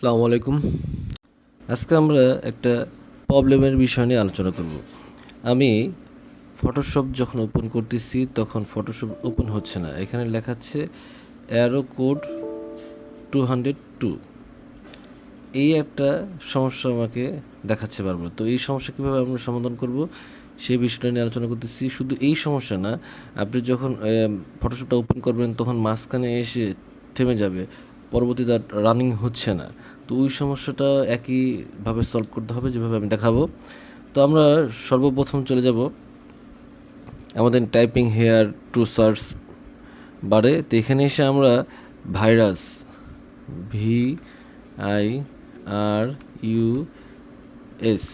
আসসালামু আলাইকুম। আজকে আমরা একটা প্রবলেমের বিষয় নিয়ে আলোচনা করব। আমি ফটোশপ যখন ওপেন করতেছি, তখন ফটোশপ ওপেন হচ্ছে না। এখানে লেখাচ্ছে error code two hundred two এই একটা সমস্যা আমাকে দেখাচ্ছে বারবার। তো এই সমস্যা কীভাবে আমরা সমাধান করব, সেই বিষয়টা নিয়ে আলোচনা করতেছি। শুধু এই সমস্যা না, আপনি যখন ফটোশপটা ওপেন করবেন, তখন মাঝখানে এসে থেমে যাবে। পরবর্তীতে রানিং হচ্ছে না। তো ওই সমস্যাটা একইভাবে সলভ করতে হবে, যেভাবে আমি দেখাবো। তো আমরা সর্বপ্রথম চলে যাব আমাদের টাইপিং হেয়ার টু সার্চ বারে। তো এখানে এসে আমরা virus V I R U S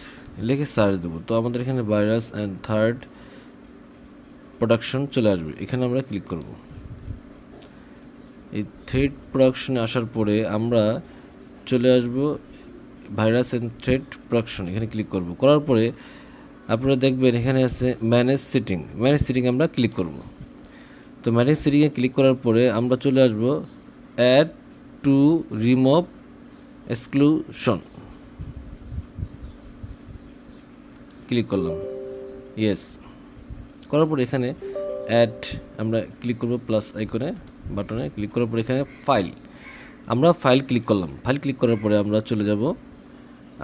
লিখে সার্চ দেবো। তো আমাদের এখানে ভাইরাস অ্যান্ড থার্ড প্রোডাকশন চলে আসবে। এখানে আমরা ক্লিক করব। এই থ্রেড প্রোডাকশনে আসার পরে আমরা চলে আসব ভাইরাস অ্যান্ড থ্রেড প্রোডাকশন এখানে ক্লিক করব। করার পরে আপনারা দেখবেন এখানে আছে ম্যানেজ সিটিং ম্যানেজ সিটিং আমরা ক্লিক করব। তো ম্যানেজ সিটিংয়ে ক্লিক করার পরে আমরা চলে আসব add to remove exclusion click করলাম ইয়েস করার পর এখানে অ্যাড আমরা ক্লিক করব প্লাস আইকনে বাটনে ক্লিক করার পর এখানে ফাইল। আমরা ফাইল ক্লিক করলাম। ফাইল ক্লিক করার পরে আমরা চলে যাব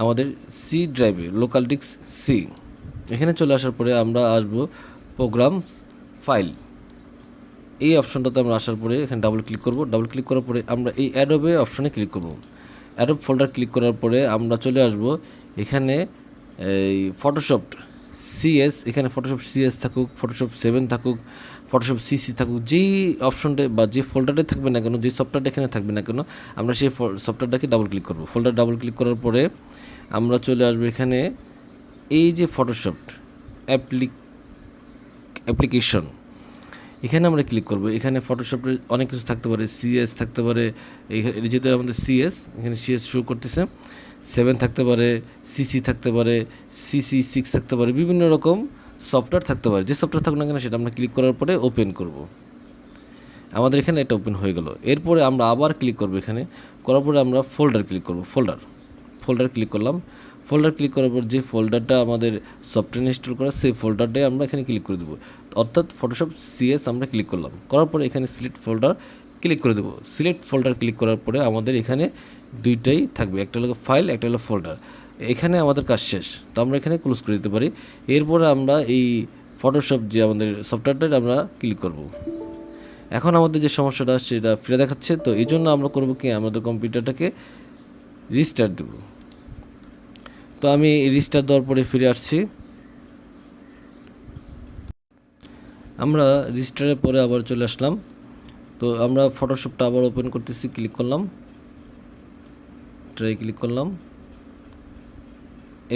আমাদের সি ড্রাইভে লোকাল ডিস্ক সি এখানে চলে আসার পরে আমরা আসব প্রোগ্রাম ফাইল এই অপশনটাতে আমরা আসার পরে এখানে ডাবল ক্লিক করব। ডাবল ক্লিক করার পরে আমরা এই অ্যাডোবে অপশনে ক্লিক করব। অ্যাডোব ফোল্ডার ক্লিক করার পরে আমরা চলে আসব এখানে এই ফটোশপ সিএস এখানে ফটোশপ সিএস থাকুক ফটোশপ সেভেন থাকুক ফটোশপ সিসি থাকুক, যেই অপশনটা বা যে ফোল্ডারটাই থাকবে না কেন, যে সফটওয়্যারটা এখানে থাকবে না কেন, আমরা সেই সফটওয়্যারটাকে ডাবল ক্লিক করব। ফোল্ডার ডাবল ক্লিক করার পরে আমরা চলে আসব এখানে, এই যে ফটোশপ অ্যাপ্লিক অ্যাপ্লিকেশন এখানে আমরা ক্লিক করব। এখানে ফটোশপের অনেক কিছু থাকতে পারে সিএস থাকতে পারে যেহেতু আমাদের সিএস এখানে সিএস শো করতেছে। সেভেন থাকতে পারে, সিসি থাকতে পারে, সিসি সিক্স থাকতে পারে, বিভিন্ন রকম সফটওয়্যার থাকতে পারে। যে সফটওয়্যার থাকুক না কেন সেটা আমরা ক্লিক করার পরে ওপেন করব। আমাদের এখানে এটা ওপেন হয়ে গেল। এরপরে আমরা আবার ক্লিক করব এখানে। করার পরে আমরা ফোল্ডার ক্লিক করব। ফোল্ডার ফোল্ডার ক্লিক করলাম। ফোল্ডার ক্লিক করার পর যে ফোল্ডারটা আমাদের সফটওয়্যার ইনস্টল করা, সেই ফোল্ডারটাই আমরা এখানে ক্লিক করে দেবো। অর্থাৎ ফটোশপ সিএস আমরা ক্লিক করলাম। করার পরে এখানে সিলেক্ট ফোল্ডার ক্লিক করে দেবো। সিলেক্ট ফোল্ডার ক্লিক করার পরে আমাদের এখানে দুইটাই থাকবে, একটা হলো ফাইল একটা হলো ফোল্ডার এখানে আমাদের কাজ শেষ, তো আমরা এখানে ক্লোজ করে দিতে পারি। এরপরে আমরা এই ফটোশপ যে আমাদের সফটওয়্যারটা আমরা ক্লিক করব। এখন আমাদের যে সমস্যাটা, সেটা ফিরে দেখাচ্ছে, তো এই জন্য আমরা করব কি আমাদের কম্পিউটারটাকে রিস্টার্ট দেব। তো আমি রিস্টার্ট দেওয়ার পরে ফিরে আসছি। আমরা রিস্টারের পরে আবার চলে আসলাম। তো আমরা ফটোশপটা আবার ওপেন করতেছি ক্লিক করলাম। ট্রাই ক্লিক করলাম।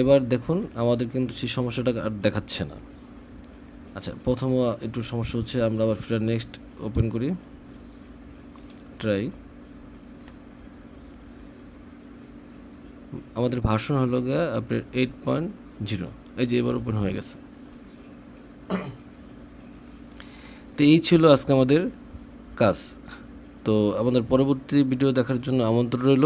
এবার দেখুন, আমাদের কিন্তু সেই সমস্যাটা আর দেখাচ্ছে না। আচ্ছা প্রথম একটু সমস্যা হচ্ছে, আমরা আবার ফিরে নেক্সট ওপেন করি। ট্রাই আমাদের ভাষণ হলো গিয়ে, আপনার এইট পয়েন্ট জিরো এই যে এবার ওপেন হয়ে গেছে। তো এই ছিল আজকে আমাদের কাজ। তো আমাদের পরবর্তী ভিডিও দেখার জন্য আমন্ত্রণ রইল।